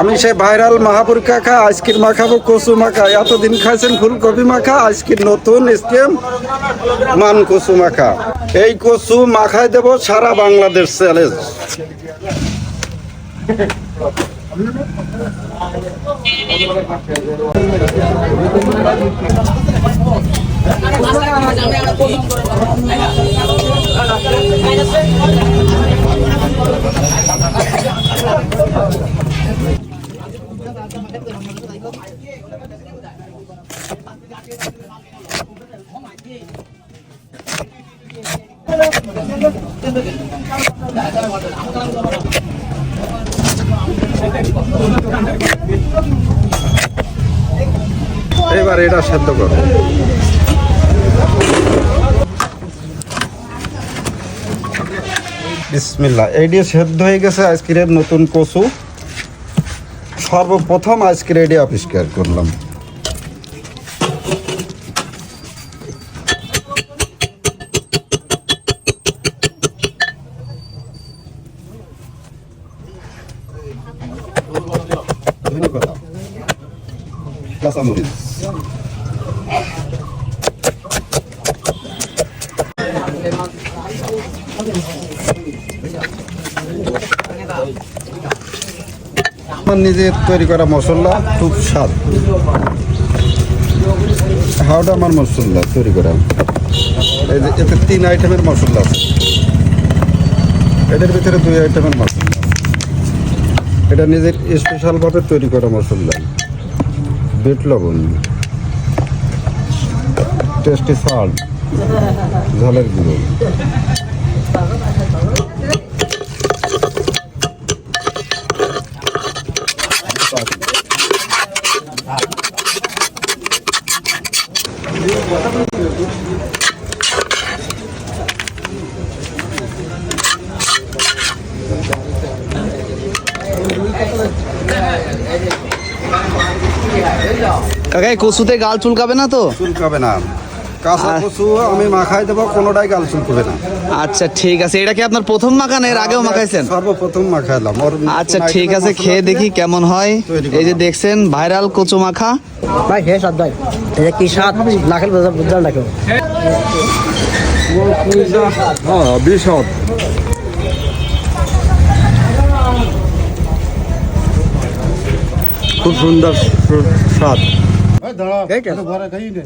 আমি সে ভাইরাল মাহাপুরকা খা আজকের মাখাবো, কচু মাখা। এতদিন খাইছেন ফুলকপি মাখা আজকের নতুন স্কিম মান কচু মাখা। এই কচু মাখায় দেব সারা বাংলাদেশ চ্যালেঞ্জ। এবার এটা সেদ্ধ করো। বিসমিল্লাহ। এই দিয়ে সেদ্ধ হয়ে গেছে আইসক্রিমের নতুন কচু। সর্বপ্রথম আইসক্রিম এটি আবিষ্কার করলাম ধন্যবাদ কাঁচামরিচ আমার নিজের তৈরি করা মশলা খুব স্বাদ। হাওটা আমার মশলা তৈরি করা। এতে তিন আইটেমের মশলা আছে। এটার ভিতরে দুই আইটেমের মশলা এটা নিজের স্পেশালভাবে তৈরি করা মশলা। বিট লবণ, টেস্টি সল্ট ঝালের গুঁড়ো। কাকা কচুতে গাল চুলকাবে না তো? চুলকাবে না। কাঁচা কচু আমি মাখাই দেবো কোনোটাই গাল চুলকবে না। আচ্ছা ঠিক আছে। এটা কি আপনার প্রথম মাখান এর আগেও মাখাইছেন? সর্বপ্রথম মাখাইলাম আচ্ছা ঠিক আছে খেয়ে দেখি কেমন হয়। এই যে দেখছেন ভাইরাল কচু মাখা। ভাই হে সাত ভাই। এটা কি স্বাদ? লাখের বুঝাল রাখো হ্যাঁ বিশদ খুব সুন্দর স্বাদ। এইটা